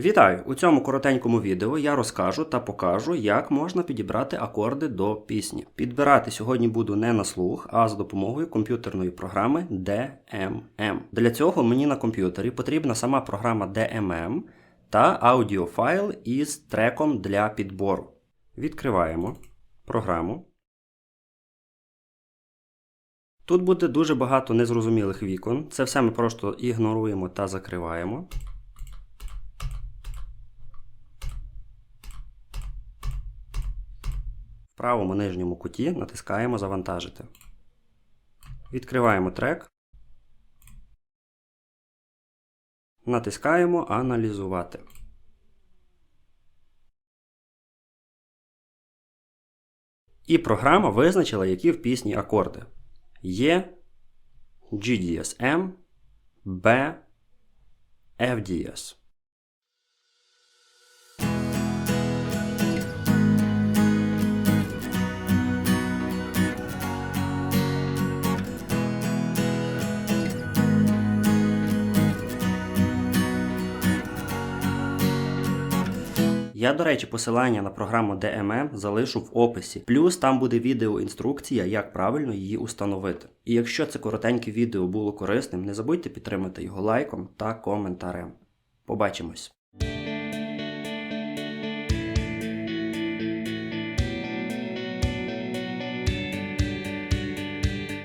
Вітаю! У цьому коротенькому відео я розкажу та покажу, як можна підібрати акорди до пісні. Підбирати сьогодні буду не на слух, а за допомогою комп'ютерної програми DMM. Для цього мені на комп'ютері потрібна сама програма DMM та аудіофайл із треком для підбору. Відкриваємо програму. Тут буде дуже багато незрозумілих вікон. Це все ми просто ігноруємо та закриваємо. Правому нижньому куті натискаємо Завантажити. Відкриваємо трек. Натискаємо Аналізувати. І програма визначила, які в пісні акорди. Є G дієс М, Б, Я, до речі, посилання на програму DMM залишу в описі. Плюс там буде відеоінструкція, як правильно її установити. І якщо це коротеньке відео було корисним, не забудьте підтримати його лайком та коментарем. Побачимось!